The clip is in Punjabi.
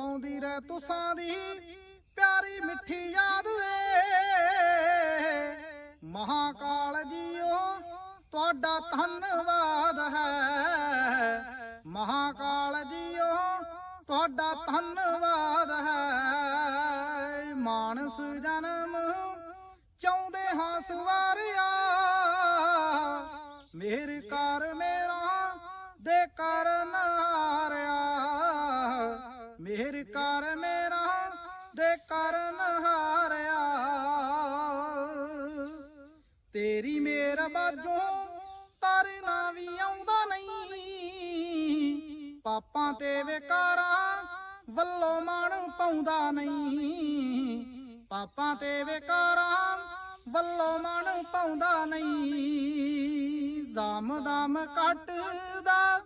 ਆਉਂਦੀ ਰਹਿ ਤੁਸਾਂ ਦੀ, ਪਿਆਰੀ ਮਿੱਠੀ ਯਾਦ ਵੇ। ਮਹਾਕਾਲ ਜੀਓ, ਤੁਹਾਡਾ ਧੰਨਵਾਦ ਹੈ। ਮਹਾਕਾਲ ਜੀਓ, ਤੁਹਾਡਾ ਧੰਨਵਾਦ ਹੈ। ਮਾਨਸ ਜਨਮ ਚਾਹੁੰਦੇ ਹਾਂ ਸਵਾਰਿਆ। ਮਿਹਰ ਕਰ ਮੇਰਾ ਮੇਰ ਕਰ ਮੇਰਾ ਦੇ ਕਰਨ ਹਾਰਿਆ ਤੇਰੀ ਮੇਰ ਬਾਝੋਂ ਤਰਨਾ ਵੀ ਆਉਂਦਾ ਨਹੀਂ। ਪਾਪਾਂ ਤੇ ਵਿਕਾਰਾਂ ਵੱਲੋਂ ਮਨ ਪਾਉਂਦਾ ਨਹੀਂ। ਪਾਪਾਂ ਤੇ ਵਿਕਾਰਾਂ ਵੱਲੋਂ ਮਨ ਪਾਉਂਦਾ ਨਹੀਂ। ਦਮ ਦਮ ਕੱਟਦਾ